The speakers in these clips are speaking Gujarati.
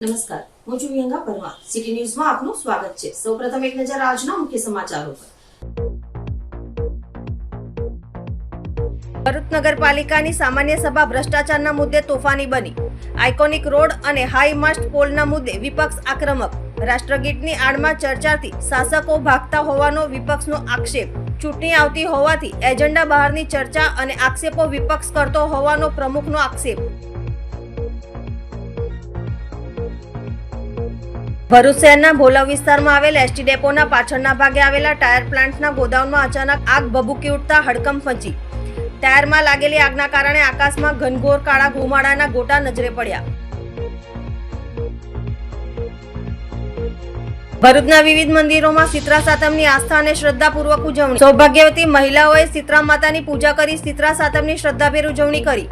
નમસ્કાર. હું છું વિહંગા પરમાર. સિટી ન્યૂઝમાં આપનું સ્વાગત છે. સૌપ્રથમ એક નજર આજના મુખ્ય સમાચારો પર. ભરૂચ નગરપાલિકાની સામાન્ય સભા ભ્રષ્ટાચારના મુદ્દે તોફાની બની. આઇકોનિક રોડ અને હાઈ માસ્ટ પોલના મુદ્દે વિપક્ષ આક્રમક. રાષ્ટ્રગીતની આડમાં ચર્ચાથી શાસકો ભાગતા હોવાનો વિપક્ષનો આક્ષેપ. ચૂંટણી આવતી હોવાથી એજન્ડા બહારની ચર્ચા અને આક્ષેપો વિપક્ષ કરતો હોવાનો પ્રમુખનો આક્ષેપ. ભરૂચ શહેરના ભોલવ વિસ્તારમાં આવેલ એસટી ડેપોના પાછળના ભાગે આવેલા ટાયર પ્લાન્ટના ગોદાઉનમાં અચાનક આગ ભભૂકી ઉઠતા હડકંપ મચી. ટાયરમાં લાગેલી આગના કારણે આકાશમાં ઘનઘોર કાળા ઘુમાડાના ગોટા નજરે પડ્યા. ભરૂચના વિવિધ મંદિરોમાં શીતળા સાતમની આસ્થા અને શ્રદ્ધાપૂર્વક ઉજવણી. સૌભાગ્યવતી મહિલાઓએ શીતળા માતાની પૂજા કરી શીતળા સાતમની શ્રદ્ધાભેર ઉજવણી કરી.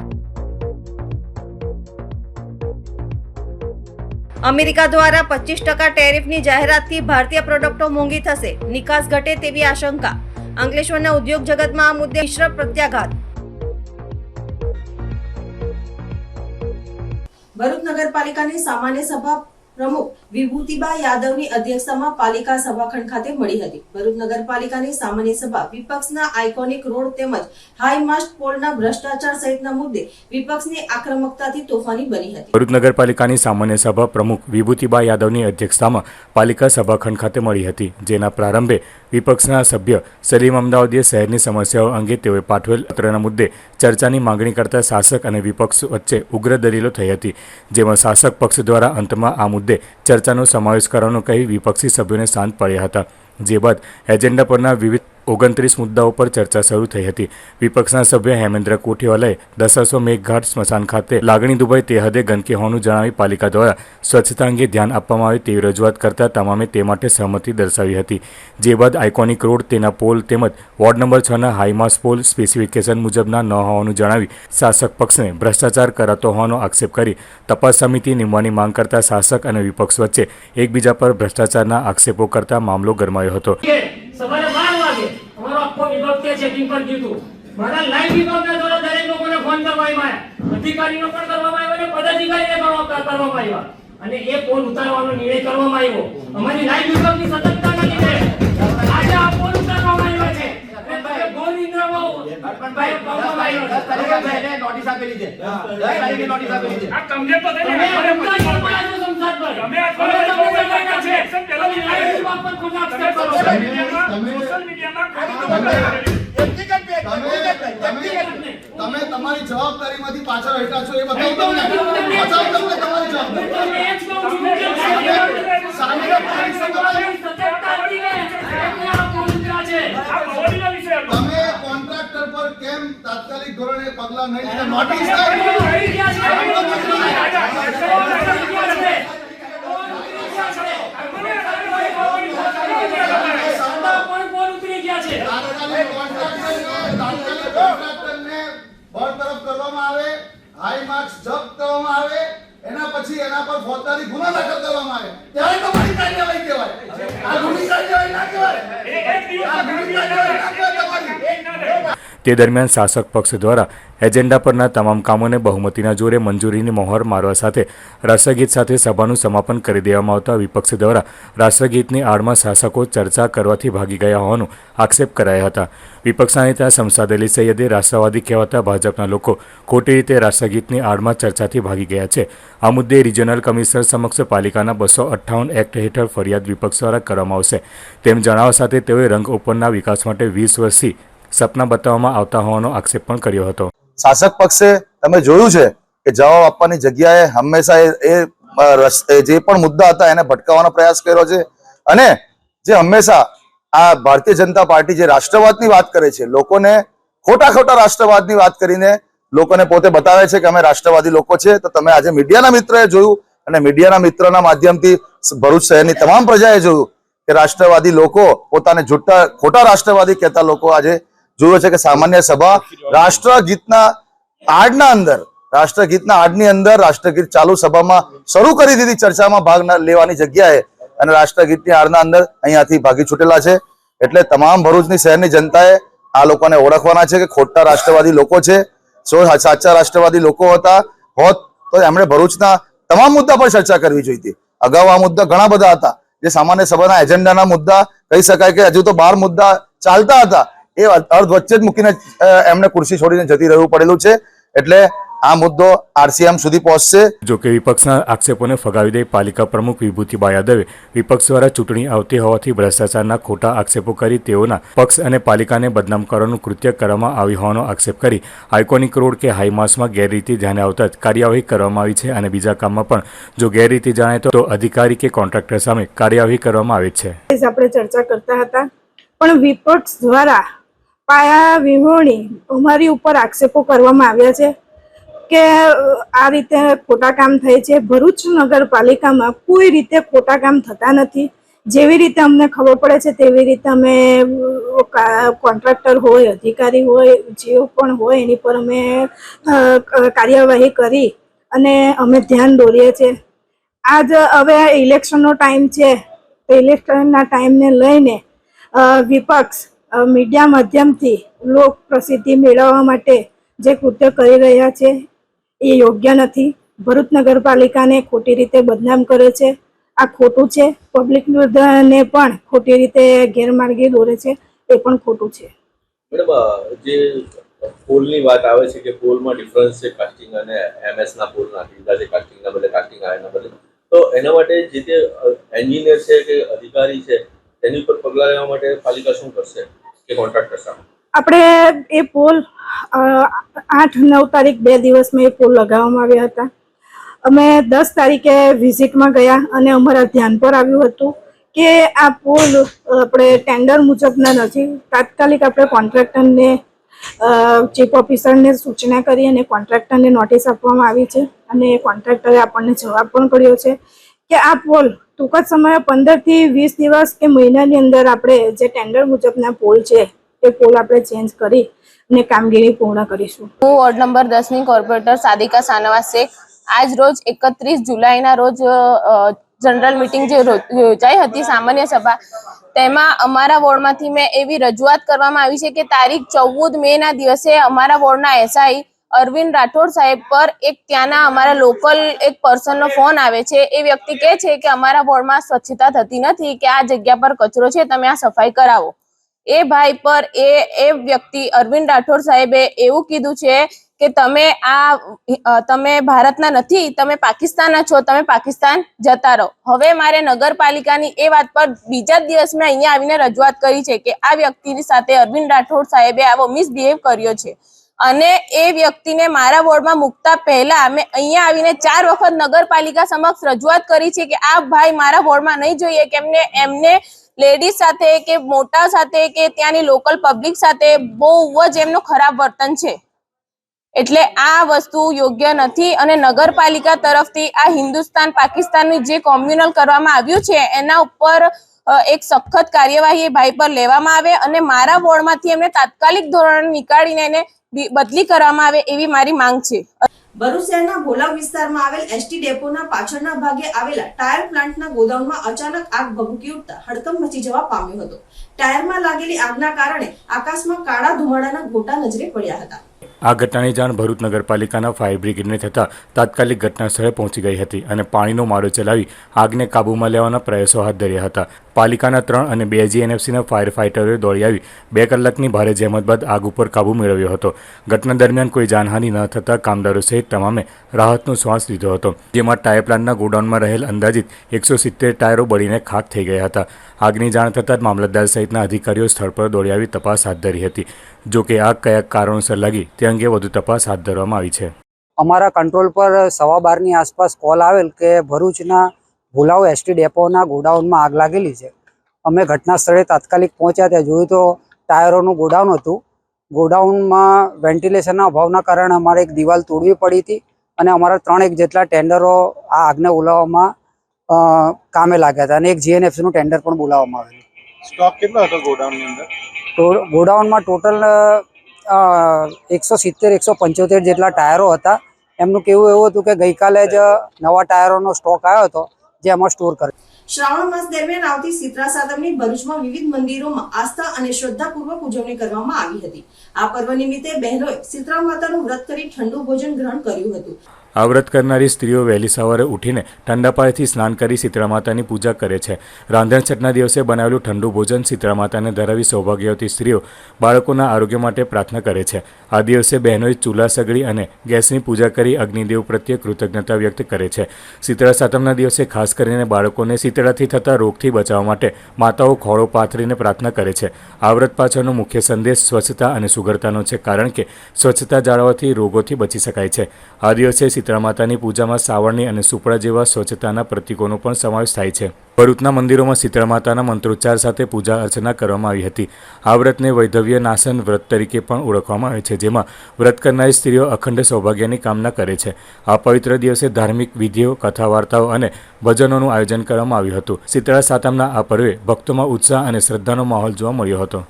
અમેરિકા દ્વારા પચીસ ટકા ટેરિફની જાહેરાતથી ભારતીય પ્રોડક્ટો મોંઘી થશે. નિકાસ ઘટે તેવી આશંકા. અંકલેશ્વરના ઉદ્યોગ જગતમાં આ મુદ્દે મિશ્ર પ્રત્યાઘાત. ભરૂચ નગરપાલિકાની સામાન્ય સભા પ્રમુખ વિભૂતિબા યાદવની અધ્યક્ષતામાં પાલિકા સભાખંડ ખાતે મળી હતી. ભરૂચ નગરપાલિકાની સામાન્ય સભા વિપક્ષના આઇકોનિક રોડ તેમજ હાઈમાસ્ટ પોલના ભ્રષ્ટાચાર સહિતના મુદ્દે વિપક્ષની આક્રમકતાથી તોફાની બની હતી. ભરૂચ નગરપાલિકાની સામાન્ય સભા પ્રમુખ વિભૂતિબા યાદવની અધ્યક્ષતામાં પાલિકા સભાખંડ ખાતે મળી હતી, જેના પ્રારંભે વિપક્ષના સભ્ય સલીમ અમદાવાદીએ શહેરની સમસ્યાઓ અંગે તેઓએ પાઠવેલ પત્રના મુદ્દે ચર્ચાની માંગણી કરતા શાસક અને વિપક્ષ વચ્ચે ઉગ્ર દલીલો થઈ હતી, જેમાં શાસક પક્ષ દ્વારા અંતમાં આ મુદ્દે ચર્ચાનો સમાવેશ કરવાનું કહી વિપક્ષી સભ્યોને શાંત પડ્યા હતા. જે બાદ એજન્ડા પરના વિવિધ ઓગણત્રીસ મુદ્દાઓ પર ચર્ચા શરૂ થઈ હતી. વિપક્ષના સભ્ય હેમેન્દ્ર કોઠીવાલાએ દસાસો મેઘઘાટ સ્મશાન ખાતે લાગણી દુભાઈ તે હદે ગંદકી હોવાનું જણાવી પાલિકા દ્વારા સ્વચ્છતા અંગે ધ્યાન આપવામાં આવે તેવી રજૂઆત કરતા તમામે તે માટે સહમતિ દર્શાવી હતી. જે બાદ આઇકોનિક રોડ, તેના પોલ તેમજ વોર્ડ નંબર છના હાઈમાસ પોલ સ્પેસિફિકેશન મુજબના ન હોવાનું જણાવી શાસક પક્ષને ભ્રષ્ટાચાર કરાતો હોવાનો આક્ષેપ કરી તપાસ સમિતિ નીમવાની માંગ કરતા શાસક અને વિપક્ષ વચ્ચે એકબીજા પર ભ્રષ્ટાચારના આક્ષેપો કરતા મામલો ગરમાયો હતો. અમારો આખો વિભાગ ત્યાં ચેકિંગ પર કીધું. મારા લાઈવ વિભાગના દ્વારા દરેક લોકોને ફોન કરવામાં આવ્યા. અધિકારીનો પણ કરવામાં આવ્યો અને પદાધિકારીને પણ કરવામાં આવ્યા. અને એ ફોન ઉતારવાનો નિર્ણય કરવામાં આવ્યો. અમારી લાઈવ વિભાગની સતર્કતાના લીધે આજે આ તમે તમારી. નોટિસ આપેલી છે. તારીખે નોટિસ આપેલી છે. આ તમને નહીં અમદાવાદ. તમે આ છો. એક્શન પહેલા પર કરો. સોશિયલ મીડિયામાં બે, વ્યક્તિગત બે. તમે તમારી જવાબદારીમાંથી પાછળ હટ્યા છો એ બતાવું તમને. બતાવો તમને તમારી જવાબદારી. ને આ વિશે કેમ તાત્કાલિક ધોરણે પગલા નહીં લીધા નોટિસ થાય આવી ગયા છે. આવી ગયા છે. સાંધા પણ પોલ ઉતરી ગયા છે. તાત્કાલિક કોન્ટ્રાક્ટરને તાત્કાલિક કોન્ટ્રાક્ટરને બરતરફ કરવામાં આવે હાઈ માર્ક્સ જપ્ત કરવામાં આવે એના પછી એના પર ફોજદારી ગુનો દાખલ કરવામાં આવે ત્યારે તમારી કાર્યવાહી કહેવાય આ ગુની કાર્યવાહી ના કહેવાય એ એક દિવસ આ ગુની કાર્યવાહી ના કહેવાય તમારી એક ના રહે. તે દરમિયાન શાસક પક્ષ દ્વારા એજન્ડા પરના તમામ કામોને બહુમતીના જોરે મંજૂરીની મહોર મારવા સાથે રાષ્ટ્રગીત સાથે સભાનું સમાપન કરી દેવામાં આવતા વિપક્ષ દ્વારા રાષ્ટ્રગીતની આડમાં શાસકો ચર્ચા કરવાથી ભાગી ગયા હોવાનું આક્ષેપ કરાયા હતા. વિપક્ષના નેતા શમસાદ અલી સૈયદે રાષ્ટ્રવાદી કહેવાતા ભાજપના લોકો ખોટી રીતે રાષ્ટ્રગીતની આડમાં ચર્ચાથી ભાગી ગયા છે. આ મુદ્દે રિજનલ કમિશનર સમક્ષ પાલિકાના બસો અઠ્ઠાવન એક્ટ હેઠળ ફરિયાદ વિપક્ષ દ્વારા કરવામાં આવશે. તેમ જણાવવા સાથે તેઓએ રંગ ઉપરના વિકાસ માટે વીસ વર્ષથી સપના બતાવવામાં આવતા હોવાનો આક્ષેપ પણ કર્યો હતો. શાસક પક્ષે તમે જોયું છે કે જવાબ આપવાની જગ્યાએ હંમેશા એ જે પણ મુદ્દા હતા એને ભટકાવવાનો પ્રયાસ કર્યો છે. અને જે હંમેશા આ ભારતીય જનતા પાર્ટી જે રાષ્ટ્રવાદની વાત કરે છે, લોકોને ખોટા ખોટા રાષ્ટ્રવાદની વાત કરીને લોકોને પોતે બતાવે છે કે અમે રાષ્ટ્રવાદી લોકો છે. તો તમે આજે મીડિયાના મિત્રએ જોયું અને મીડિયાના મિત્રના માધ્યમથી ભરૂચ શહેરની તમામ પ્રજાએ જોયું કે રાષ્ટ્રવાદી લોકો પોતાને જૂઠા ખોટા રાષ્ટ્રવાદી કહેતા લોકો આજે જોયું છે કે સામાન્ય સભા રાષ્ટ્રગીતના આડના અંદર, રાષ્ટ્રગીતના આડની અંદર રાષ્ટ્રગીત ચાલુ સભામાં શરૂ કરી દીધી. ચર્ચામાં ભાગ લેવાની જગ્યાએ અને રાષ્ટ્રગીતની આડના અંદર અહીંયાથી ભાગી છૂટેલા છે. એટલે તમામ ભરૂચની શહેરની જનતાએ આ લોકોને ઓળખવાના છે કે ખોટા રાષ્ટ્રવાદી લોકો છે. સો સાચા રાષ્ટ્રવાદી લોકો હતા. હોત તો એમણે ભરૂચના તમામ મુદ્દા પર ચર્ચા કરવી જોઈતી. અગાઉ આ મુદ્દા ઘણા બધા હતા. જે સામાન્ય સભાના એજન્ડાના મુદ્દા કહી શકાય કે હજુ તો બાર મુદ્દા ચાલતા હતા. એ અર્ધ વચ્ચે જ મૂકીને એમને ખુરશી છોડીને જતી રહેવું પડેલું છે. એટલે આ મુદ્દો આરસીએમ સુધી પહોંચશે. જો કે વિપક્ષના આક્ષેપોને ફગાવી દઈ પાલિકા પ્રમુખ વિભૂતિબા યાદવે વિપક્ષ દ્વારા ચૂંટણી આવતી હોવાથી ભ્રષ્ટાચારના ખોટા આક્ષેપો કરી તેઓના પક્ષ અને પાલિકાને બદનામ કરવાનું કૃત્ય કરવામાં આવ્યું હોવાનો આક્ષેપ કરી આઇકોનિક રોડ કે હાઈમાસમાં ગેરરીતિ ધ્યાને આવતા જ કાર્યવાહી કરવામાં આવી છે અને બીજા કામમાં પણ જો ગેરરીતિ જણાય તો અધિકારી કે કોન્ટ્રાક્ટર સામે કાર્યવાહી કરવામાં આવે છે. આપણે ચર્ચા કરતા હતા. પણ વિપક્ષ દ્વારા પાયા વિહોણી અમારી ઉપર આક્ષેપો કરવામાં આવ્યા છે કે આ રીતે ખોટા કામ થાય છે. ભરૂચ નગરપાલિકામાં કોઈ રીતે ખોટા કામ થતા નથી. જેવી રીતે અમને ખબર પડે છે, તેવી રીતે અમે કોન્ટ્રાક્ટર હોય, અધિકારી હોય, જે પણ હોય, એની પર અમે કાર્યવાહી કરી અને અમે ધ્યાન દોરીએ છીએ. આજ હવે ઇલેક્શનનો ટાઈમ છે. તો ઇલેક્શનના ટાઈમને લઈને વિપક્ષ મીડિયા માધ્યમથી લોક પ્રસિદ્ધિ મેળવવા માટે જે કૃત્ય કરી રહ્યા છે, એ યોગ્ય નથી. ભરૂચ નગરપાલિકાને ખોટી રીતે બદનામ કરે છે. આ ખોટું છે. પબ્લિક ને પણ ખોટી રીતે ગેરમાર્ગે દોરે છે. એ પણ ખોટું છે. જે પોલની વાત આવે છે કે પોલમાં ડિફરન્સ છે કાસ્ટિંગ અને એમએસના પોલના પોલ છે કાસ્ટિંગના બદલે કાસ્ટિંગ આયના બદલે. તો એના માટે જે તે એન્જિનિયર છે કે અધિકારી છે તેની ઉપર પગલાં લેવા માટે પાલિકા શું કરશે કે કોન્ટ્રાક્ટર સામે આપણે એ પોલ આઠ નવ તારીખ બે દિવસમાં એ પોલ લગાવવામાં આવ્યા હતા. અમે દસ તારીખે વિઝિટમાં ગયા અને અમારા ધ્યાન પર આવ્યું હતું કે આ પોલ આપણે ટેન્ડર મુજબના નથી. તાત્કાલિક આપણે કોન્ટ્રાક્ટરને ચીફ ઓફિસરને સૂચના કરી અને કોન્ટ્રાક્ટરને નોટિસ આપવામાં આવી છે અને કોન્ટ્રાક્ટરે આપણને જવાબ પણ કર્યો છે કે આ પોલ ટૂંક જ સમયે પંદરથી વીસ દિવસ કે મહિનાની અંદર આપણે જે ટેન્ડર મુજબના પોલ છે, એ પોલ આપણે ચેન્જ કરી અને કામગીરી પૂર્ણ કરીશું. હું વોર્ડ નંબર દસની કોર્પોરેટર સાદિકા સાનવા શેખ આજ રોજ એકત્રીસ જુલાઈના રોજ જનરલ મિટિંગ જે યોજાઈ હતી સામાન્ય સભા, તેમાં અમારા વોર્ડમાંથી મેં એવી રજૂઆત કરવામાં આવી છે કે તારીખ ચૌદ મે ના દિવસે અમારા વોર્ડના એસઆઈ અરવિંદ રાઠોડ સાહેબ પર એક ત્યાંના અમારા લોકલ એક પર્સનનો ફોન આવે છે. એ વ્યક્તિ કહે છે કે અમારા વોર્ડમાં સ્વચ્છતા થતી નથી, કે આ જગ્યા પર કચરો છે, તમે આ સફાઈ કરાવો. એ ભાઈ પર એ એ વ્યક્તિ અરવિંદ રાઠોડ સાહેબે એવું કીધું છે કે તમે આ તમે ભારતના નથી, તમે પાકિસ્તાનના છો, તમે પાકિસ્તાન જતા રહો. હવે મારે નગરપાલિકાની એ વાત પર બીજા દિવસ મેં અહીંયા આવીને રજૂઆત કરી છે કે આ વ્યક્તિની સાથે અરવિંદ રાઠોડ સાહેબે આવો મિસબિહેવ કર્યો છે. અને એ વ્યક્તિને મારા વોર્ડમાં મૂકતા પહેલા મેં અહીંયા આવીને ચાર વખત નગરપાલિકા સમક્ષ રજૂઆત કરી છે કે આ ભાઈ મારા વોર્ડમાં નહીં જોઈએ કે એમને લેડીઝ સાથે કે મોટા સાથે કે ત્યાંની લોકલ પબ્લિક સાથે બહુ જ એમનું ખરાબ વર્તન છે. એટલે આ વસ્તુ યોગ્ય નથી અને નગરપાલિકા તરફથી આ હિન્દુસ્તાન પાકિસ્તાનનું જે કોમ્યુનલ કરવામાં આવ્યું છે, એના ઉપર એક સખત કાર્યવાહી ભાઈ પર લેવામાં આવે અને મારા વોર્ડમાંથી એમને તાત્કાલિક ધોરણે નીકાળીને એને બદલી કરવામાં આવે એવી મારી માંગ છે. ભરૂચ શહેરના ભોલાવ વિસ્તારમાં આવેલ એસટી ડેપોના પાછળના ભાગે આવેલા ટાયર પ્લાન્ટના ગોદાઉનમાં અચાનક આગ ભભૂકી ઉઠતા હડકંપ મચી જવા પામ્યો હતો. ટાયરમાં લાગેલી આગના કારણે આકાશમાં કાળા ધુમાડાના ગોટા નજરે પડ્યા હતા. આ ઘટનાની જાણ ભરૂચ નગરપાલિકાના ફાયર બ્રિગેડને થતાં તાત્કાલિક ઘટના સ્થળે પહોંચી ગઈ હતી અને પાણીનો માળો ચલાવી આગને કાબૂમાં લેવાના પ્રયાસો હાથ ધર્યા હતા. પાલિકાના ત્રણ અને બે જીએનએફસીના ફાયર ફાઇટરોએ દોડી આવી. બે કલાકની ભારે જહેમત બાદ આગ ઉપર કાબૂ મેળવ્યો હતો. ઘટના દરમિયાન કોઈ જાનહાનિ ન થતાં કામદારો સહિત તમામે રાહતનો શ્વાસ લીધો હતો. જેમાં ટાયર પ્લાન્ટના ગોડાઉનમાં રહેલ અંદાજિત એકસો સિત્તેર ટાયરો બળીને ખાક થઈ ગયા હતા. આગની જાણ થતાં જ મામલતદાર સહિતના અધિકારીઓ સ્થળ પર દોડી આવી તપાસ હાથ ધરી હતી. જોકે આગ કયા કારણોસર લાગી તે અંગે વધુ તપાસ હાથ ધરવામાં આવી છે. અમારા કંટ્રોલ પર સવા બારની આસપાસ કોલ આવેલ કે ભરૂચના ભુલાવ એસટી ડેપોના ગોડાઉનમાં આગ લાગેલી છે. અમે ઘટના સ્થળે તાત્કાલિક પહોંચ્યા ત્યાં જોયું તો ટાયરોનું ગોડાઉન હતું. ગોડાઉનમાં વેન્ટિલેશનના અભાવના કારણે અમારે એક દિવાલ તોડવી પડી હતી અને અમારા ત્રણેક જેટલા ટેન્ડરો આ આગને બોલાવવામાં કામે લાગ્યા હતા અને એક જીએનએફસીનું ટેન્ડર પણ બોલાવવામાં આવેલું. સ્ટોક કેટલો હતો ગોડાઉનની અંદર? ગોડાઉનમાં ટોટલ એકસો સિત્તેર એકસો પંચોતેર જેટલા ટાયરો હતા. એમનું કેવું એવું હતું કે ગઈકાલે જ નવા ટાયરોનો સ્ટોક આવ્યો હતો. જે એમાં સ્ટોર કરે શ્રાવણ માસ દરમિયાન આવતી શીતળા સાતમની ભરૂચમાં વિવિધ મંદિરોમાં આસ્થા અને શ્રદ્ધાપૂર્વક ઉજવણી કરવામાં આવી હતી. આ પર્વ નિમિત્તે બહેનોએ શીતળા માતાનું વ્રત કરી ઠંડુ ભોજન ગ્રહણ કર્યું હતું. આ વ્રત કરનારી સ્ત્રીઓ વહેલી સવારે ઉઠીને ઠંડા પાણીથી સ્નાન કરી શીતળા માતાની પૂજા કરે છે. રાંધણ છઠના દિવસે બનાવેલું ઠંડુ ભોજન શીતળા માતાને ધરાવી સૌભાગ્યવતી સ્ત્રીઓ બાળકોના આરોગ્ય માટે પ્રાર્થના કરે છે. આ દિવસે બહેનોએ ચૂલા સગડી અને ગેસની પૂજા કરી અગ્નિદેવ પ્રત્યે કૃતજ્ઞતા વ્યક્ત કરે છે. શીતળા સાતમના દિવસે ખાસ કરીને બાળકોને શીતળાથી થતા રોગથી બચાવવા માટે માતાઓ ખોળો પાથરીને પ્રાર્થના કરે છે. આ વ્રત પાછળનો મુખ્ય સંદેશ સ્વચ્છતા અને સુઘડતાનો છે, કારણ કે સ્વચ્છતા જાળવવાથી રોગોથી બચી શકાય છે. આ દિવસે શીતળા માતાની પૂજામાં સાવરણી અને સુપડા જેવા સ્વચ્છતાના પ્રતીકોનો પણ સમાવેશ થાય છે. ભરૂચના મંદિરોમાં શીતળા માતાના મંત્રોચ્ચાર સાથે પૂજા અર્ચના કરવામાં આવી હતી. આ વ્રતને વૈધવ્ય નાશન વ્રત તરીકે પણ ઓળખવામાં આવે છે, જેમાં વ્રત કરનારી સ્ત્રીઓ અખંડ સૌભાગ્યની કામના કરે છે. આ પવિત્ર દિવસે ધાર્મિક વિધિઓ કથા વાર્તાઓ અને ભજનોનું આયોજન કરવામાં આવ્યું હતું. શીતળા સાતમના આ પર્વે ભક્તોમાં ઉત્સાહ અને શ્રદ્ધાનો માહોલ જોવા મળ્યો હતો.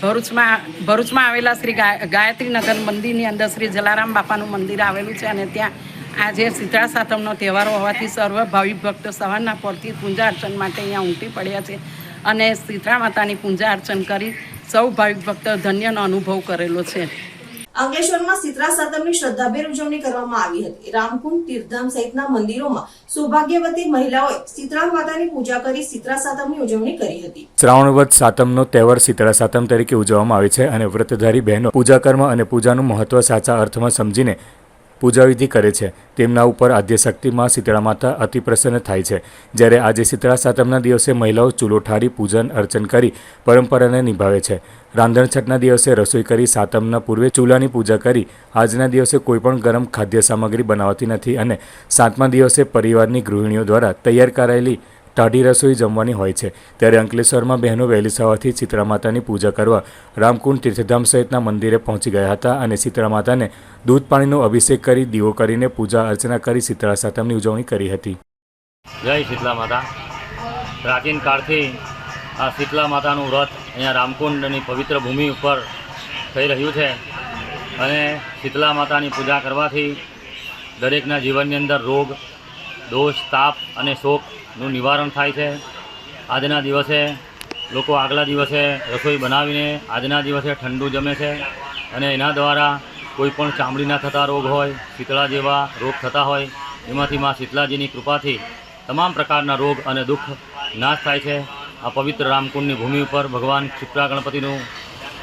ભરૂચમાં ભરૂચમાં આવેલા શ્રી ગાયત્રીનગર મંદિરની અંદર શ્રી જલારામ બાપાનું મંદિર આવેલું છે અને ત્યાં આજે શીતળા સાતમનો તહેવાર હોવાથી સર્વ ભાવિક ભક્તો સવારના પોરથી પૂજા અર્ચન માટે અહીંયા ઉમટી પડ્યા છે અને શીતળા માતાની પૂજા અર્ચન કરી સૌ ભાવિક ભક્તો ધન્યનો અનુભવ કરેલો છે. અંકલેશ્વરમાં શીતળા સાતમની શ્રદ્ધાભેર ઉજવણી કરવામાં આવી હતી. રામકુંડ તીર્થધામ સહિતના મંદિરોમાં સૌભાગ્યવતી મહિલાઓએ શીતળા માતાની પૂજા કરી શીતળા સાતમની ઉજવણી કરી હતી. શ્રાવણ વ્રત સાતમનો તહેવાર શીતળા સાતમ તરીકે ઉજવવામાં આવે છે અને વ્રતધારી બહેનો પૂજા કર્મ અને પૂજાનું મહત્વ સાચા અર્થમાં સમજીને પૂજાવિધિ કરે છે. તેમના ઉપર આદ્યશક્તિમાં શીતળા માતા અતિ પ્રસન્ન થાય છે. જ્યારે આજે શીતળા સાતમના દિવસે મહિલાઓ ચૂલો ઠારી, પૂજન, અર્ચન કરી પરંપરાને નિભાવે છે. રાંધણછઠના દિવસે રસોઈ કરી સાતમના પૂર્વે ચૂલાની પૂજા કરી. આજના દિવસે કોઈપણ ગરમ ખાદ્ય સામગ્રી બનાવતી નથી અને સાતમા દિવસે પરિવારની ગૃહિણીઓ દ્વારા તૈયાર કરાયેલી ટાઢી રસોઈ જમવાની હોય છે. ત્યારે અંકલેશ્વરમાં બહેનો વહેલી સવારથી શીતળા માતાની પૂજા કરવા રામકુંડ તીર્થધામ સહિતના મંદિરે પહોંચી ગયા હતા અને શીતળા માતાને દૂધ પાણીનો અભિષેક કરી, દીવો કરીને પૂજા અર્ચના કરી શીતળા સાતમની ઉજવણી કરી હતી. જય શીતલા માતા પ્રાચીન કાળથી આ શીતલા માતાનું વ્રત અહીંયા રામકુંડની પવિત્ર ભૂમિ ઉપર થઈ રહ્યું છે અને શીતલા માતાની પૂજા કરવાથી દરેકના જીવનની અંદર રોગ, દોષ, તાપ અને શોકનું નિવારણ થાય છે. આજના દિવસે લોકો આગલા દિવસે રસોઈ બનાવીને આજના દિવસે ઠંડુ જમે છે અને એના દ્વારા કોઈ પણ ચામડીના થતા રોગ હોય, શીતળા જેવા રોગ થતા હોય, એમાંથી માં શીતલાજીની કૃપાથી તમામ પ્રકારના રોગ અને દુઃખ નાશ થાય છે. આ પવિત્ર રામકુંડની ભૂમિ ઉપર ભગવાન ક્ષિપ્રા ગણપતિનું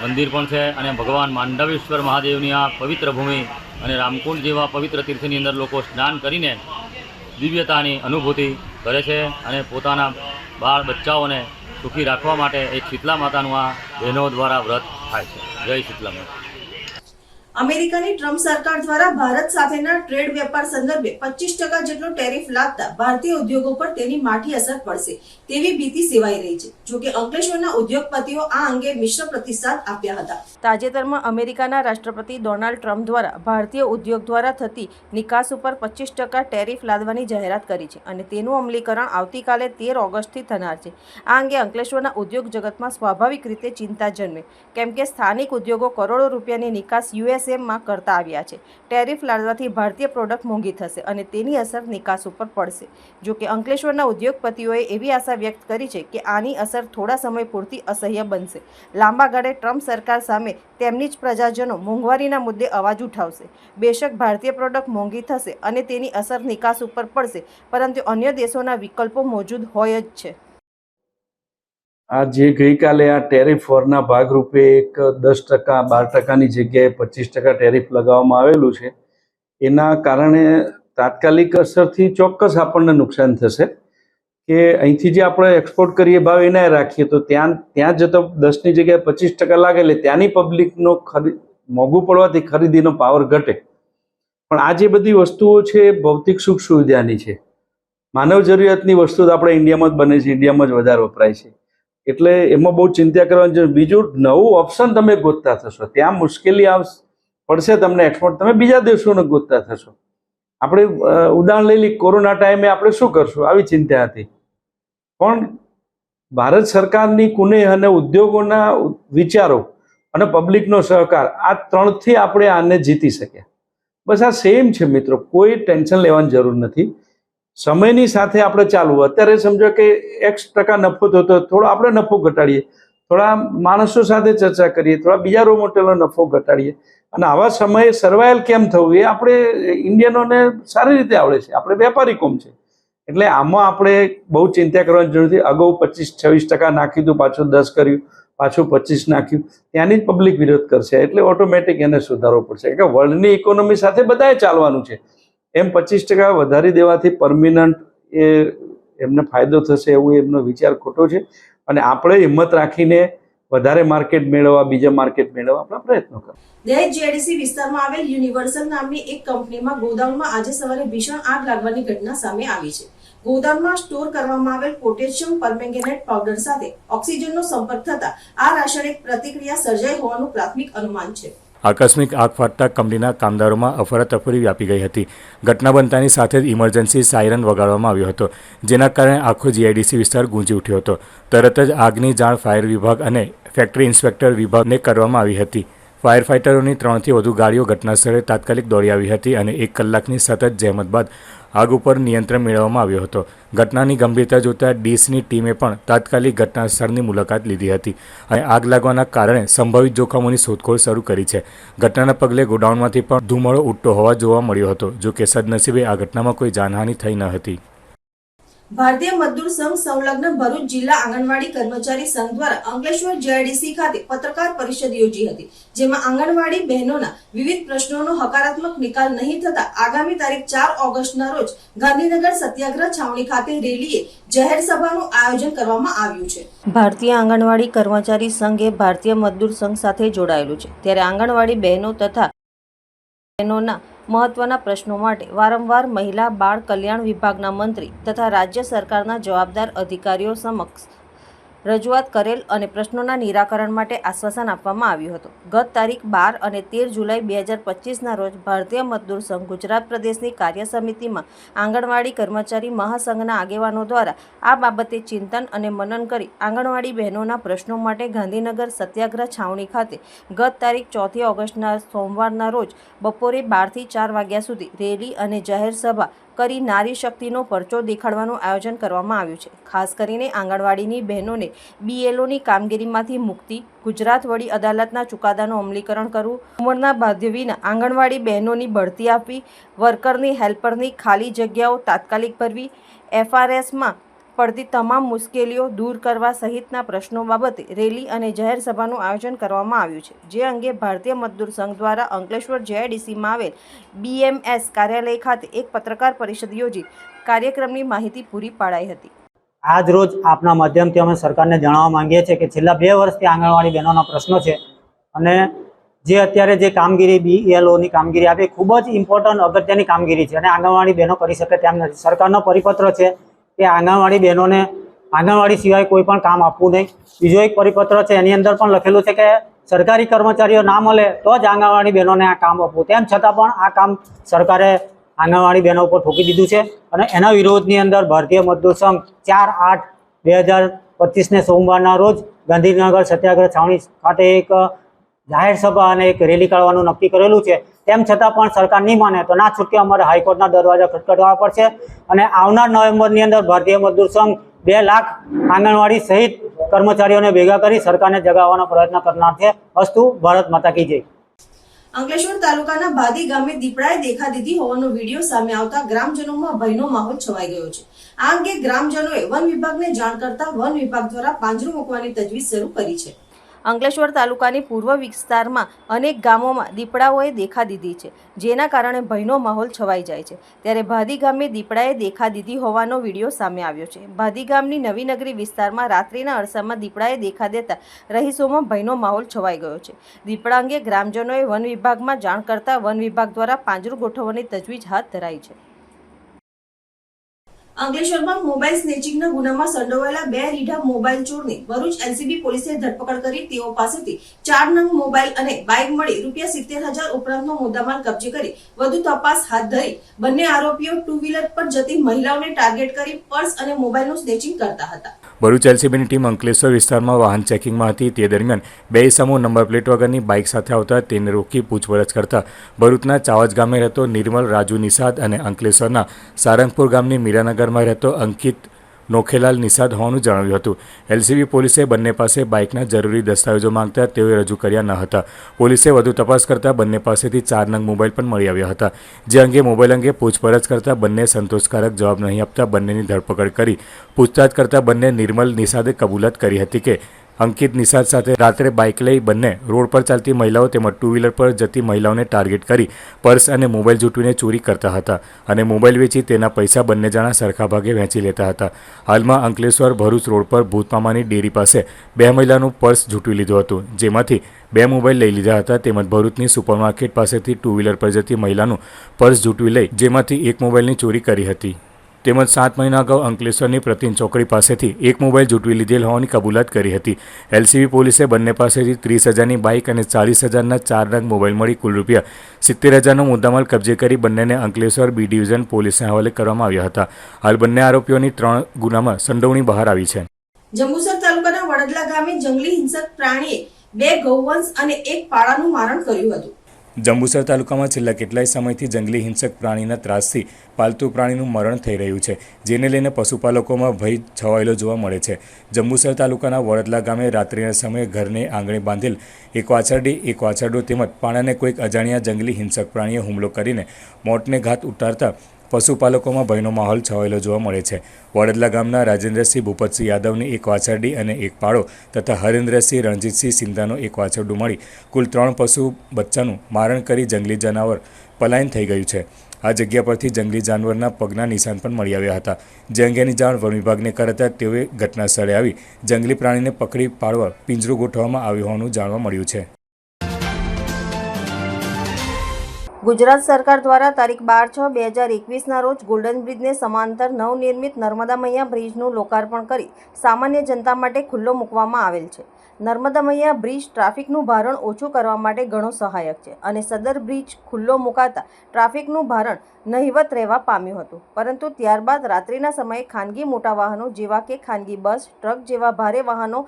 મંદિર પણ છે અને ભગવાન માંડવેશ્વર મહાદેવની આ પવિત્ર ભૂમિ અને રામકુંડ જેવા પવિત્ર તીર્થની અંદર લોકો સ્નાન કરીને દિવ્યતાની અનુભૂતિ કરે છે અને પોતાના બાળ બચ્ચાઓને સુખી રાખવા માટે એ શીતલા માતાનું આ બહેનો દ્વારા વ્રત થાય છે. જય શીતલા માતા. અમેરિકાની ટ્રમ્પ સરકાર દ્વારા ભારત સાથેના ટ્રેડ વેપાર સંદર્ભે પચીસ ટકા જેટલો ટેરિફ લાદતા ભારતીય ઉદ્યોગો પર તેની માઠી અસર પડશે તેવી ભીતિ સેવાઈ રહી છે. જોકે અંકલેશ્વરના ઉદ્યોગપતિઓ આ અંગે મિશ્ર પ્રતિસાદ આપ્યા હતા. તાજેતરમાં અમેરિકાના રાષ્ટ્રપતિ ડોનાલ્ડ ટ્રમ્પ દ્વારા ભારતીય ઉદ્યોગ દ્વારા થતી નિકાસ ઉપર પચીસ ટકા ટેરિફ લાદવાની જાહેરાત કરી છે અને તેનું અમલીકરણ આવતીકાલે તેર ઓગસ્ટથી થનાર છે. આ અંગે અંકલેશ્વરના ઉદ્યોગ જગતમાં સ્વાભાવિક રીતે ચિંતા જન્મે. કેમ કે સ્થાનિક ઉદ્યોગો કરોડો રૂપિયાની નિકાસ યુએસએમાં કરતા આવ્યા છે. ટેરિફ લાદવાથી ભારતીય પ્રોડક્ટ મોંઘી થશે અને તેની અસર નિકાસ ઉપર પડશે. જો કે અંકલેશ્વરના ઉદ્યોગપતિઓએ એવી આશા વ્યક્ત કરી છે કે આની અસર થોડા સમય પૂરતી અસહ્ય બનશે. લાંબા ગાળે ટ્રમ્પ સરકાર સામે તેમની જ પ્રજાજનો મોંઘવારીના મુદ્દે અવાજ ઉઠાવશે. બેશક ભારતીય પ્રોડક્ટ મોંઘી થશે અને તેની અસર નિકાસ ઉપર પડશે, પરંતુ અન્ય દેશોના વિકલ્પો મોજૂદ હોય જ છે. આ જે ગઈકાલે આ ટેરિફ વોરના ભાગરૂપે એક દસ ટકા, બાર ટકાની જગ્યાએ પચીસ ટકા ટેરિફ લગાવવામાં આવેલું છે. એના કારણે તાત્કાલિક અસરથી ચોક્કસ આપણને નુકસાન થશે કે અહીંથી જે આપણે એક્સપોર્ટ કરીએ ભાવ એના રાખીએ, તો ત્યાં ત્યાં જતો દસની જગ્યાએ પચીસ ટકા લાગે, એટલે ત્યાંની પબ્લિકનો ખરી, મોંઘું પડવાથી ખરીદીનો પાવર ઘટે. પણ આ જે બધી વસ્તુઓ છે એ ભૌતિક સુખ સુવિધાની છે. માનવ જરૂરિયાતની વસ્તુ તો આપણે ઇન્ડિયામાં જ બને છે ઇન્ડિયામાં જ વધારે વપરાય છે. એટલે એમાં બહુ ચિંતા કરવાની જરૂર. બીજું, નવું ઓપ્શન તમે ગોતતા થશો. ત્યાં મુશ્કેલી આવશે, પડશે તમને એક્સપોર્ટ તમે બીજા દેશોને ગોતતા થશો. આપણે ઉદાહરણ લઈ લઈએ, કોરોના ટાઈમે આપણે શું કરશું? આવી ચિંતા હતી. પણ ભારત સરકારની કુનેહ અને ઉદ્યોગોના વિચારો અને પબ્લિકનો સહકાર, આ ત્રણથી આપણે આને જીતી શક્યા બસ આ સેમ છે મિત્રો. કોઈ ટેન્શન લેવાની જરૂર નથી. સમયની સાથે આપણે ચાલવું અત્યારે સમજો કે એક્સ ટકા નફો થતો થોડો આપણે નફો ઘટાડીએ. થોડા માણસો સાથે ચર્ચા કરીએ, થોડા બીજા રો મોટેલનો નફો ઘટાડીએ. અને આવા સમયે સર્વાઈવ કેમ થવું એ આપણે ઇન્ડિયનોને સારી રીતે આવડે છે. આપણે વેપારી કોમ છે? એટલે આમાં આપણે બહુ ચિંતા કરવાની જરૂર નથી. અગાઉ પચીસ, છવ્વીસ ટકા નાખ્યું હતું, પાછું દસ કર્યું, પાછું પચીસ નાખ્યું. ત્યાંની જ પબ્લિક વિરોધ કરશે. એટલે ઓટોમેટિક એને સુધારવો પડશે. કે વર્લ્ડની ઇકોનોમી સાથે બધાએ ચાલવાનું છે. એમ પચીસ ટકા વધારી દેવાથી પરમિનન્ટ એ એમને ફાયદો થશે એવું એમનો વિચાર ખોટો છે. અને આપણે હિંમત રાખીને વધારે માર્કેટ મેળવવા, બીજા માર્કેટ મેળવવા આપણા પ્રયત્નો કરો દહેજ જીઆઈડીસી વિસ્તારમાં આવેલ યુનિવર્સલ નામની એક કંપનીમાં ગોદામમાં આજે સવારે ભીષણ આગ લાગવાની ઘટના સામે આવી છે. ગોદામમાં સ્ટોર કરવામાં આવેલ પોટેશિયમ, પરમેંગેનેટ પાવડર સાથે ઓક્સિજનનો સંપર્ક થતા આ રાસાયણિક પ્રતિક્રિયા સર્જાઈ હોવાનું પ્રાથમિક અનુમાન છે. આકસ્મિક આગ ફાટતા કંપનીના કામદારોમાં અફરાતફરી વ્યાપી ગઈ હતી. ઘટના બનતાની સાથે જ ઇમરજન્સી સાયરન વગાડવામાં આવ્યો હતો, જેના કારણે આખો જીઆઈડીસી વિસ્તાર ગુંજી ઉઠ્યો હતો. તરત જ આગની જાણ ફાયર વિભાગ અને ફેક્ટરી ઇન્સ્પેક્ટર વિભાગને કરવામાં આવી હતી. ફાયર ફાઇટરોની ત્રણથી વધુ ગાડીઓ ઘટનાસ્થળે તાત્કાલિક દોડી આવી હતી અને એક કલાકની સતત જહેમત બાદ આગ ઉપર નિયંત્રણ મેળવવામાં આવ્યો હતો. ઘટનાની ગંભીરતા જોતા ડીસની ટીમે પણ તાત્કાલિક ઘટનાસ્થળની મુલાકાત લીધી હતી. અને આગ લાગવાના કારણે સંભવિત જોખમોની શોધખોળ શરૂ કરી છે. ઘટનાના પગલે ગોડાઉનમાંથી પણ ધુમાડો ઉઠતો હોવા જોવા મળ્યો હતો, જો કે સદનસીબે આ ઘટનામાં કોઈ જાનહાનિ થઈ ન હતી. ભારતીય મજદૂર સંઘ સંલગ્ન ભરૂચ જિલ્લા આંગણવાડી કર્મચારી સંઘ દ્વારા અંકલેશ્વર જીઆઈડીસી ખાતે પત્રકાર પરિષદ યોજી હતી, જેમાં આંગણવાડી બહેનોના વિવિધ પ્રશ્નોનો હકારાત્મક નિકાલ નહીં થતા આગામી તારીખ ચાર ઓગસ્ટના રોજ ગાંધીનગર સત્યાગ્રહ છાવણી ખાતે રેલીએ જાહેર સભાનું આયોજન કરવામાં આવ્યું છે. ભારતીય આંગણવાડી કર્મચારી સંઘ એ ભારતીય મજદૂર સંઘ સાથે જોડાયેલું છે. ત્યારે આંગણવાડી બહેનો તથા બહેનોના મહત્વના પ્રશ્નો માટે વારંવાર મહિલા બાળ કલ્યાણ વિભાગના મંત્રી તથા રાજ્ય સરકારના જવાબદાર અધિકારીઓ સમક્ષ રજૂઆત કરેલ અને પ્રશ્નોના નિરાકરણ માટે આશ્વાસન આપવામાં આવ્યું હતું. ગત તારીખ બાર અને તેર જુલાઈ બે હજાર પચીસના રોજ ભારતીય મજદૂર સંઘ ગુજરાત પ્રદેશની કાર્ય સમિતિમાં આંગણવાડી કર્મચારી મહાસંઘના આગેવાનો દ્વારા આ બાબતે ચિંતન અને મનન કરી આંગણવાડી બહેનોના પ્રશ્નો માટે ગાંધીનગર સત્યાગ્રહ છાવણી ખાતે ગત તારીખ ચોથી ઓગસ્ટના સોમવારના રોજ બપોરે બારથી ચાર વાગ્યા સુધી રેલી અને જાહેર સભા કરી નારી શક્તિનો પરચો દેખાડવાનું આયોજન કરવામાં આવ્યું છે. ખાસ કરીને આંગણવાડીની બહેનોને બીએલઓની કામગીરીમાંથી મુક્તિ, ગુજરાત વડી અદાલતના ચુકાદાનું અમલીકરણ કરવું, ઉંમરના બાધ્ય વિના આંગણવાડી બહેનોની બઢતી આપવી, વર્કરની, હેલ્પરની ખાલી જગ્યાઓ તાત્કાલિક ભરવી એફઆરએસમાં પડતી તમામ મુશ્કેલીઓ દૂર કરવા સહિતના પ્રશ્નો બાબતે રેલી અને જાહેર સભાનું આયોજન કરવામાં આવ્યું છે. જે અંગે ભારતીય મજદૂર સંઘ દ્વારા અંકલેશ્વર જેઆઈડીસીમાં આવેલ બીએમએસ કાર્યાલય ખાતે એક પત્રકાર પરિષદ યોજી કાર્યક્રમની માહિતી પૂરી પાડાઈ હતી. આજ રોજ આપના માધ્યમથી અમે સરકારને જણાવવા માંગીએ છીએ કે છેલ્લા બે વર્ષથી આંગણવાડી બહેનોના પ્રશ્નો છે અને જે અત્યારે જે કામગીરી બીએલઓની કામગીરી આપી ખૂબ જ ઇમ્પોર્ટન્ટ અગત્યની કામગીરી છે અને આંગણવાડી બહેનો કરી શકે તેમ નથી. સરકારનો પરિપત્ર છે કે આંગણવાડી બહેનોને, આંગણવાડી સિવાય કોઈ પણ કામ આપવું નહીં. બીજો એક પરિપત્ર છે, એની અંદર પણ લખેલું છે કે સરકારી કર્મચારીઓ ના મળે તો જ આંગણવાડી બહેનોને આ કામ આપવું. તેમ છતાં પણ આ કામ સરકારે આંગણવાડી બહેનો ઉપર ઠોકી દીધું છે અને એના વિરોધની અંદર ભારતીય મજદૂર સંઘ ચાર આઠ બે હજાર પચીસને સોમવારના રોજ ગાંધીનગર સત્યાગ્રહ છાવણી ખાતે એક જાહેર સભા અને એક રેલી કાઢવાનું નક્કી કરેલું છે. તેમ છતાં પણ સરકાર નહીં માને તો ના છૂટકે અમારે હાઈકોર્ટના દરવાજા ખટખટાવવા પડશે અને આવનાર નવેમ્બરની અંદર ભારતીય મજદૂર સંઘ બે લાખ આંગણવાડી સહિત કર્મચારીઓને ભેગા કરી સરકારને જગાવવાનો પ્રયત્ન કરનાર છે. અસ્તુ, ભારત માતા કી જય. અંકલેશ્વર તાલુકાના ભાદી ગામે દીપડાએ દેખા દીધી હોવાનો વીડિયો સામે આવતા ગ્રામજનોમાં ભયનો માહોલ છવાઈ ગયો છે. આ અંગે ગ્રામજનોએ વન વિભાગને જાણ કરતા વન વિભાગ દ્વારા પાંજરું મૂકવાની તજવીજ શરૂ કરી છે. અંકલેશ્વર તાલુકાની પૂર્વ વિસ્તારમાં અનેક ગામોમાં દીપડાઓએ દેખા દીધી છે, જેના કારણે ભયનો માહોલ છવાઈ જાય છે. ત્યારે ભાદી ગામે દીપડાએ દેખા દીધી હોવાનો વીડિયો સામે આવ્યો છે. ભાદી ગામની નવીનગરી વિસ્તારમાં રાત્રિના અરસામાં દીપડાએ દેખા દેતા રહીશોમાં ભયનો માહોલ છવાઈ ગયો છે. દીપડા અંગે ગ્રામજનોએ વન વિભાગમાં જાણ કરતા વન વિભાગ દ્વારા પાંજરું ગોઠવવાની તજવીજ હાથ ધરાઈ છે. અંકલેશ્વરમાં મોબાઈલ સ્નેચિંગના ગુનામાં સંડોવાયેલા બે રીઢા મોબાઈલ ચોરની ભરૂચ એનસીબી પોલીસે ધરપકડ કરી. તેઓ પાસેથી ચાર નંગ મોબાઈલ અને બાઇક મળી રૂપિયા સિત્તેર હજાર ઉપરાંતનો મુદ્દામાલ કબજે કરી. વધુ તપાસ હાથ ધરી બંને આરોપીઓ ટુ વ્હીલર પર જતી મહિલાઓને ટાર્ગેટ કરી પર્સ અને મોબાઈલનું સ્નેચિંગ કરતા હતા. ભરૂચ એલસીબીની ટીમ અંકલેશ્વર વિસ્તારમાં વાહન ચેકિંગમાં હતી. તે દરમિયાન બે ઇસમો નંબર પ્લેટ વગરની બાઇક સાથે આવતા તેને રોકી પૂછપરછ કરતા ભરૂચના ચાવજ ગામે રહેતો નિર્મલ રાજુ નિષાદ અને અંકલેશ્વરના સારંગપુર ગામની મીરાનગરમાં રહેતો અંકિત નોખેલાલ નિષાદ હોવાનું જણાવ્યું હતું. એલસીબી પોલીસે બંને પાસે બાઇકના જરૂરી દસ્તાવેજો માંગતા તેઓએ રજૂ કર્યા ન હતા. પોલીસે વધુ તપાસ કરતા બંને પાસેથી ચાર નંગ મોબાઈલ પણ મળી આવ્યા હતા. જે અંગે મોબાઈલ અંગે પૂછપરછ કરતા બંને સંતોષકારક જવાબ નહીં આપતા બંનેની ધરપકડ કરી પૂછતાછ કરતા બંને નિર્મલ નિષાદે કબૂલાત કરી હતી કે અંકિત નિષાદ સાથે રાત્રે બાઇક લઈ બંને રોડ પર ચાલતી મહિલાઓ તેમજ ટુ વ્હીલર પર જતી મહિલાઓને ટાર્ગેટ કરી પર્સ અને મોબાઈલ જૂટવીને ચોરી કરતા હતા અને મોબાઈલ વેચી તેના પૈસા બંને જણા સરખા ભાગે વહેંચી લેતા હતા. હાલમાં અંકલેશ્વર ભરૂચ રોડ પર ભૂતમામાની ડેરી પાસે બે મહિલાનું પર્સ જૂટવી લીધું હતું, જેમાંથી બે મોબાઈલ લઈ લીધા હતા તેમજ ભરૂચની સુપરમાર્કેટ પાસેથી ટુ વ્હીલર પર જતી મહિલાનું પર્સ ઝૂંટવી લઈ જેમાંથી એક મોબાઈલની ચોરી કરી હતી. તેમજ સાત મહિના અગાઉ અંકલેશ્વરની પ્રતિન ચોકડી પાસેથી એક મોબાઈલ જૂટવી લીધેલ હોવાની કબૂલાત કરી હતી. એલસીબી પોલીસે બંને પાસેથી ત્રીસ હજારની બાઇક અને ચાલીસ હજારના ચાર નંગ મોબાઈલ મળી કુલ રૂપિયા સિત્તેર હજારનો મુદ્દામાલ કબજે કરી બંનેને અંકલેશ્વર બી ડિવિઝન પોલીસને હવાલે કરવામાં આવ્યા હતા. હાલ બંને આરોપીઓની ત્રણ ગુનામાં સંડોવણી બહાર આવી છે. જંબુસર તાલુકાના વડદલા ગામે જંગલી હિંસક પ્રાણીએ બે ગૌવંશ અને એક પાડાનું મારણ કર્યું હતું. જંબુસર તાલુકામાં છેલ્લા કેટલાય સમયથી જંગલી હિંસક પ્રાણીના ત્રાસથી પાલતુ પ્રાણીનું મરણ થઈ રહ્યું છે, જેને લઈને પશુપાલકોમાં ભય છવાયેલો જોવા મળે છે. જંબુસર તાલુકાના વડદલા ગામે રાત્રિના સમયે ઘરને આંગણે બાંધેલ એક વાછરડી, એક વાછરડો તેમજ પાણાને કોઈક અજાણ્યા જંગલી હિંસક પ્રાણીએ હુમલો કરીને મોતને ઘાત ઉતારતા પશુપાલકોમાં ભયનો માહોલ છવાયેલો જોવા મળે છે. વડદલા ગામના રાજેન્દ્રસિંહ ભૂપતસિંહ યાદવની એક વાછરડી અને એક પાડો તથા હરેન્દ્રસિંહ રણજીતસિંહ સિંધાનો એક વાછરડું મળી. કુલ ત્રણ પશુ બચ્ચાનું મારણ કરી જંગલી જનાવર પલાયન થઈ ગયું છે. આ જગ્યા પરથી જંગલી જાનવરના પગના નિશાન પણ મળી આવ્યા હતા. જે અંગેની જાણ વન વિભાગને કરતા તેઓએ ઘટના સ્થળે આવી જંગલી પ્રાણીને પકડી પાડવા પિંજરું ગોઠવવામાં આવ્યું હોવાનું જાણવા મળ્યું છે. ગુજરાત સરકાર દ્વારા તારીખ બાર છ બે હજાર એકવીસના રોજ ગોલ્ડન બ્રિજને સમાંતર નવનિર્મિત નર્મદા મૈયા બ્રિજનું લોકાર્પણ કરી સામાન્ય જનતા માટે ખુલ્લો મૂકવામાં આવેલ છે. નર્મદા મૈયા બ્રિજ ટ્રાફિકનું ભારણ ઓછું કરવા માટે ઘણો સહાયક છે અને સદર બ્રિજ ખુલ્લો મુકાતા ટ્રાફિકનું ભારણ નહિવત રહેવા પામ્યું હતું. પરંતુ ત્યારબાદ રાત્રિના સમયે ખાનગી મોટા વાહનો જેવા કે ખાનગી બસ, ટ્રક જેવા ભારે વાહનો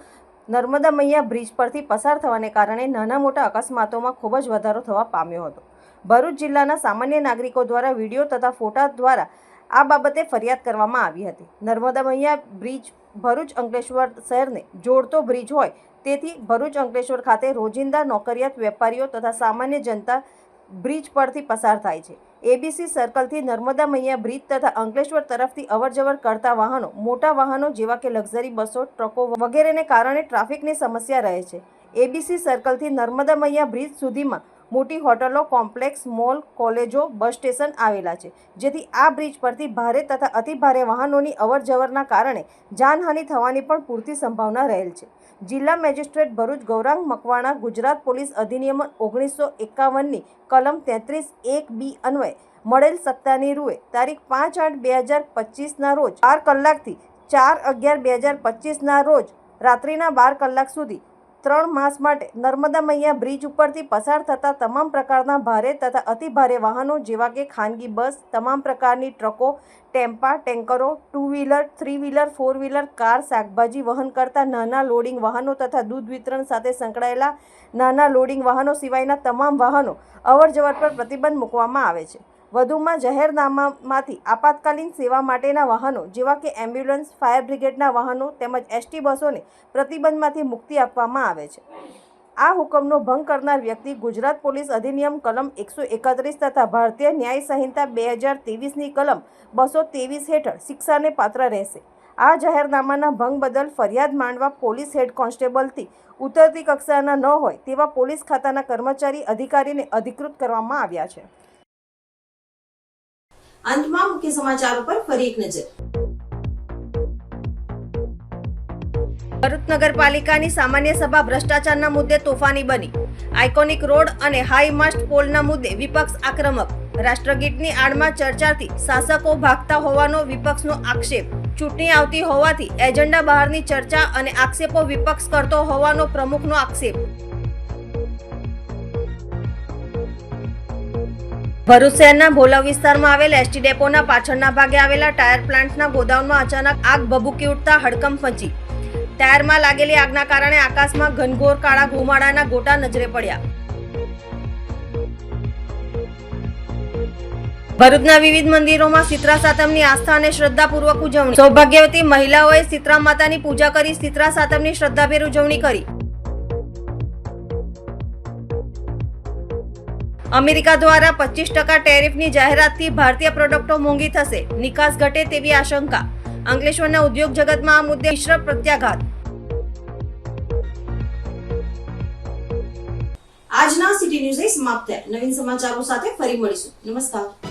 નર્મદા મૈયા બ્રિજ પરથી પસાર થવાને કારણે નાના મોટા અકસ્માતોમાં ખૂબ જ વધારો થવા પામ્યો હતો. ભરૂચ જિલ્લાના સામાન્ય નાગરિકો દ્વારા વીડિયો તથા ફોટા દ્વારા આ બાબતે ફરિયાદ કરવામાં આવી હતી. નર્મદા મૈયા બ્રિજ ભરૂચ અંકલેશ્વર શહેરને જોડતો બ્રિજ હોય તેથી ભરૂચ અંકલેશ્વર ખાતે રોજિંદા નોકરિયાત વેપારીઓ તથા સામાન્ય જનતા બ્રિજ પરથી પસાર થાય છે. એબીસી સર્કલથી નર્મદા મૈયા બ્રિજ તથા અંકલેશ્વર તરફથી અવરજવર કરતા વાહનો, મોટા વાહનો જેવા કે લક્ઝરી બસો, ટ્રકો વગેરેને કારણે ટ્રાફિકની સમસ્યા રહે છે. એબીસી સર્કલથી નર્મદા મૈયા બ્રિજ સુધીમાં મોટી હોટલો, કોમ્પ્લેક્સ, મોલ, કોલેજો, બસ સ્ટેશન આવેલા છે, જેથી આ બ્રિજ પરથી ભારે તથા અતિભારે વાહનોની અવરજવરના કારણે જાનહાનિ થવાની પણ પૂરતી સંભાવના રહેલ છે. જિલ્લા મેજિસ્ટ્રેટ ભરૂચ ગૌરાંગ મકવાણા ગુજરાત પોલીસ અધિનિયમ ઓગણીસો એકાવનની કલમ તેત્રીસ એક બી અન્વયે મળેલ સત્તાની રૂએ તારીખ પાંચ આઠ બે હજાર પચીસના રોજ ચાર કલાકથી ચાર અગિયાર બે હજાર પચીસના રોજ રાત્રિના બાર કલાક સુધી ત્રણ માસ માટે નર્મદા મૈયા બ્રિજ ઉપરથી પસાર થતા તમામ પ્રકારના ભારે તથા અતિભારે વાહનો, જેવા કે ખાનગી બસ, તમામ પ્રકારની ટ્રકો, ટેમ્પા, ટેન્કરો two wheeler three wheeler four wheeler car, શાકભાજી વહન કરતા નાના લોડિંગ વાહનો તથા દૂધ વિતરણ સાથે સંકળાયેલા નાના લોડિંગ વાહનો સિવાયના તમામ વાહનો અવરજવર પર પ્રતિબંધ મૂકવામાં આવે છે. વધુમાં જાહેરનામામાંથી આપાતકાલીન સેવા માટેના વાહનો, જેવા કે એમ્બ્યુલન્સ, ફાયર બ્રિગેડના વાહનો તેમજ એસટી બસોને પ્રતિબંધમાંથી મુક્તિ આપવામાં આવે છે. આ હુકમનો ભંગ કરનાર વ્યક્તિ ગુજરાત પોલીસ અધિનિયમ કલમ એકસો એકત્રીસ તથા ભારતીય ન્યાય સંહિતા બે હજાર ત્રેવીસની કલમ બસો ત્રેવીસ હેઠળ શિક્ષાને પાત્ર રહેશે. આ જાહેરનામાના ભંગ બદલ ફરિયાદ માંડવા પોલીસ હેડ કોન્સ્ટેબલથી ઉતરતી કક્ષાના ન હોય તેવા પોલીસ ખાતાના કર્મચારી અધિકારીને અધિકૃત કરવામાં આવ્યા છે. અંતમાં મુખ્ય સમાચારો પર ફરી એક નજર. ભરૂચ નગરપાલિકાની સામાન્ય સભા ભ્રષ્ટાચારના મુદ્દે તોફાની બની. આઇકોનિક રોડ અને હાઈ માસ્ટ પોલના મુદ્દે વિપક્ષ આક્રમક. રાષ્ટ્રગીતની આડમાં ચર્ચાથી શાસકો ભાગતા હોવાનો વિપક્ષનો આક્ષેપ. ચૂંટણી આવતી હોવાથી એજન્ડા બહારની ચર્ચા અને આક્ષેપો વિપક્ષ કરતો હોવાનો પ્રમુખનો આક્ષેપ. ભરૂચ શહેરના ભોલા વિસ્તારમાં આવેલ એસટી ડેપોના પાછળના ભાગે આવેલા ટાયર પ્લાન્ટના ગોદાઉનમાં અચાનક આગ ભભૂકી ઉઠતા હડકંપ મચી. ટાયરમાં લાગેલી આગના કારણે આકાશમાં ઘનઘોર કાળા ઘુમાડાના ગોટા નજરે પડ્યા. ભરૂચના વિવિધ મંદિરોમાં શીતળા સાતમની આસ્થા અને શ્રદ્ધાપૂર્વક ઉજવણી. સૌભાગ્યવતી મહિલાઓએ શીતળા માતાની પૂજા કરી શીતળા સાતમની શ્રદ્ધાભેર ઉજવણી કરી. અમેરિકા દ્વારા પચીસ ટકા ટેરિફની જાહેરાતથી ભારતીય પ્રોડક્ટો મોંઘી થશે. નિકાસ ઘટે તેવી આશંકા. અંકલેશ્વરના ઉદ્યોગ જગતમાં આ મુદ્દે મિશ્ર પ્રત્યાઘાત. આજના સિટી ન્યૂઝ સમાપ્ત. થયા નવીન સમાચારો સાથે ફરી મળીશું. નમસ્કાર.